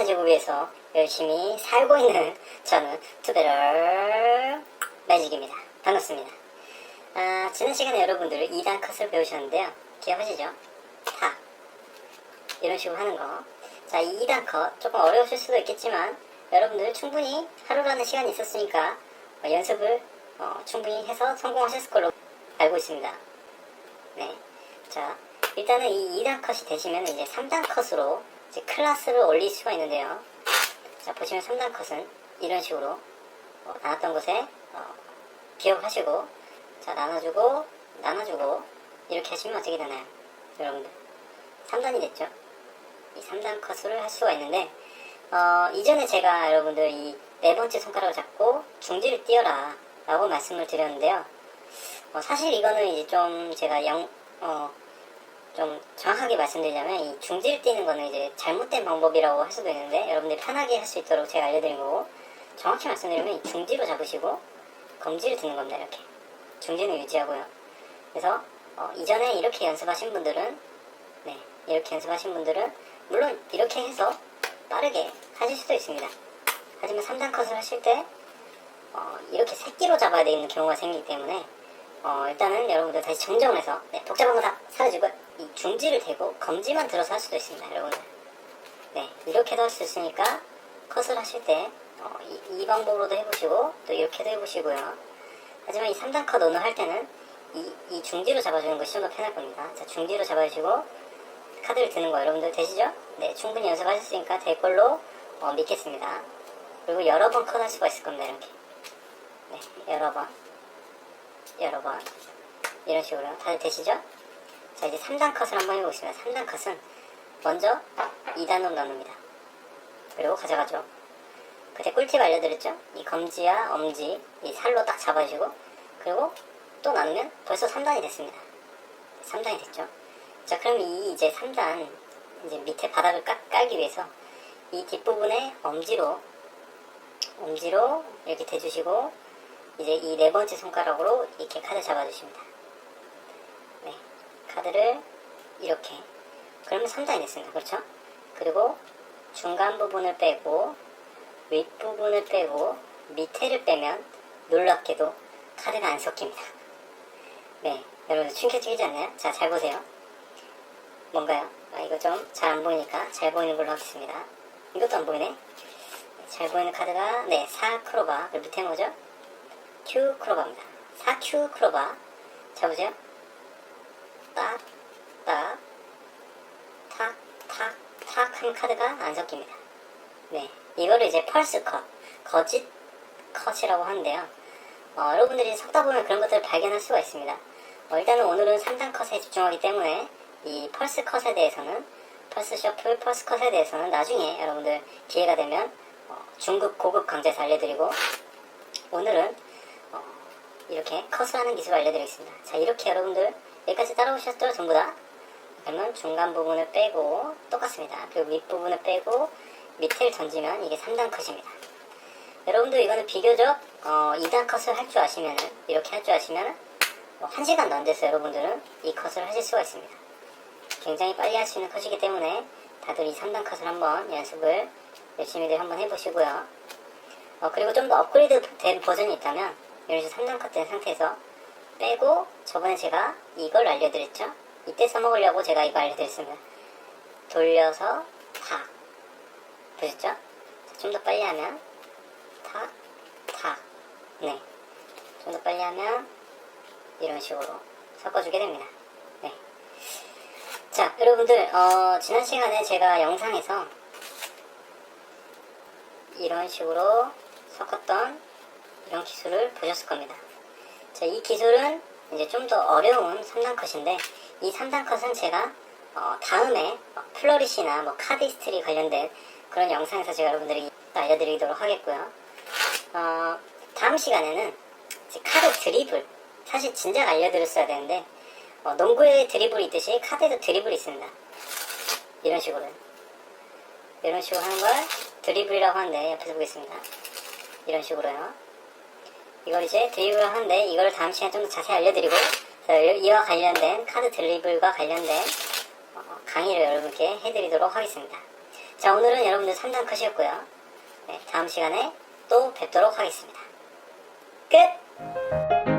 우크라이나 제국에서 열심히 살고 있는 저는 투베럴 매직입니다. 반갑습니다. 아, 지난 시간에 여러분들 2단 컷을 배우셨는데요. 기억하시죠? 탁. 이런 식으로 하는 거. 자, 2단 컷. 조금 어려우실 수도 있겠지만, 여러분들 충분히 하루라는 시간이 있었으니까, 어, 연습을 어, 충분히 해서 성공하셨을 걸로 알고 있습니다. 네. 자, 일단은 이 2단 컷이 되시면 이제 3단 컷으로 이제 클래스를 올릴 수가 있는데요. 자, 보시면 3단 컷은 이런 식으로 어, 나왔던 곳에 어, 기억하시고, 자, 나눠주고, 나눠주고, 이렇게 하시면 어떻게 되나요? 여러분들. 3단이 됐죠? 이 3단 컷을 할 수가 있는데, 어, 이전에 제가 여러분들 이 네 번째 손가락을 잡고 중지를 띄어라 라고 말씀을 드렸는데요. 어, 사실 이거는 이제 좀 제가 영, 어, 좀 정확하게 말씀드리자면 이 중지를 띄는 거는 이제 잘못된 방법이라고 할 수도 있는데 여러분들이 편하게 할 수 있도록 제가 알려드린 거고 정확히 말씀드리면 이 중지로 잡으시고 검지를 드는 겁니다 이렇게. 중지는 유지하고요. 그래서 어, 이전에 이렇게 연습하신 분들은 네 이렇게 연습하신 분들은 물론 이렇게 해서 빠르게 하실 수도 있습니다. 하지만 3단 컷을 하실 때 어, 이렇게 새끼로 잡아야 되는 경우가 생기기 때문에 어, 일단은 여러분들 다시 정정을 해서 네, 복잡한 거 다 사라지고 이 중지를 대고 검지만 들어서 할 수도 있습니다 여러분들. 네 이렇게도 할 수 있으니까 컷을 하실 때 어, 이, 이 방법으로도 해보시고 또 이렇게도 해보시고요. 하지만 이 3단 컷 오늘 할 때는 이, 이 중지로 잡아주는 것이 좀 더 편할 겁니다. 자 중지로 잡아주시고 카드를 드는 거 여러분들 되시죠? 네 충분히 연습하셨으니까 될 걸로 어, 믿겠습니다. 그리고 여러 번 컷 할 수가 있을 겁니다 이렇게. 네 여러 번 여러 번 이런 식으로. 다들 되시죠? 자 이제 3단 컷을 한번 해보겠습니다. 3단 컷은 먼저 2단으로 나눕니다. 그리고 가져가죠. 그때 꿀팁 알려드렸죠? 이 검지와 엄지 이 살로 딱 잡아주고 그리고 또 나누면 벌써 3단이 됐습니다. 3단이 됐죠? 자 그럼 이 이제 3단 이제 밑에 바닥을 깔, 깔기 위해서 이 뒷부분에 엄지로 엄지로 이렇게 대주시고 이제 이 네 번째 손가락으로 이렇게 카드 잡아주십니다. 네, 카드를 이렇게 그러면 3단이 됐습니다. 그렇죠? 그리고 중간 부분을 빼고 윗부분을 빼고 밑에를 빼면 놀랍게도 카드가 안 섞입니다. 네, 여러분 충격적이지 않나요? 자, 잘 보세요. 뭔가요? 아, 이거 좀 잘 안 보이니까 잘 보이는 걸로 하겠습니다. 이것도 안 보이네. 잘 보이는 카드가 네, 4 크로바. 그 밑에 뭐죠? Q 크로바입니다. 4Q 크로바. 자, 보세요. 딱, 딱, 탁, 탁, 탁 하는 카드가 안 섞입니다. 네. 이거를 이제 펄스 컷, 거짓 컷이라고 하는데요. 어, 여러분들이 섞다 보면 그런 것들을 발견할 수가 있습니다. 어, 일단은 오늘은 3단 컷에 집중하기 때문에 이 펄스 컷에 대해서는 펄스 셔플, 펄스 컷에 대해서는 나중에 여러분들 기회가 되면 어, 중급, 고급 강좌에서 알려드리고 오늘은 어, 이렇게 컷을 하는 기술을 알려드리겠습니다. 자 이렇게 여러분들 여기까지 따라오셨죠? 전부 다? 그러면 중간 부분을 빼고 똑같습니다. 그리고 윗부분을 빼고 밑을 던지면 이게 3단 컷입니다. 여러분들 이거는 비교적 어, 2단 컷을 할 줄 아시면은 이렇게 할 줄 아시면은 뭐 1시간도 안 돼서 여러분들은 이 컷을 하실 수가 있습니다. 굉장히 빨리 할 수 있는 컷이기 때문에 다들 이 3단 컷을 한번 연습을 열심히들 한번 해보시고요. 어, 그리고 좀 더 업그레이드 된 버전이 있다면 이런 식으로 3단 컷된 상태에서 빼고 저번에 제가 이걸 알려드렸죠? 이때 써먹으려고 제가 이거 알려드렸습니다. 돌려서 탁 보셨죠? 좀 더 빨리 하면 탁, 탁 네. 좀 더 빨리 하면 이런 식으로 섞어주게 됩니다. 네. 자, 여러분들, 어, 지난 시간에 제가 영상에서 이런 식으로 섞었던 이런 기술을 보셨을 겁니다. 자, 이 기술은 이제 좀 더 어려운 3단 컷인데, 이 3단 컷은 제가 어, 다음에 어, 플러리시나 뭐 카디스트리 관련된 그런 영상에서 제가 여러분들이 알려드리도록 하겠고요. 어, 다음 시간에는 카드 드리블. 사실 진작 알려드렸어야 되는데, 어, 농구에 드리블이 있듯이 카드에도 드리블이 있습니다. 이런 식으로. 이런 식으로 하는 걸 드리블이라고 하는데, 옆에서 보겠습니다. 이런 식으로요. 이걸 이제 드리블을 하는데, 이걸 다음 시간에 좀 더 자세히 알려드리고, 이와 관련된 카드 드리블과 관련된 어, 강의를 여러분께 해드리도록 하겠습니다. 자, 오늘은 여러분들 3단 컷이었고요. 네, 다음 시간에 또 뵙도록 하겠습니다. 끝!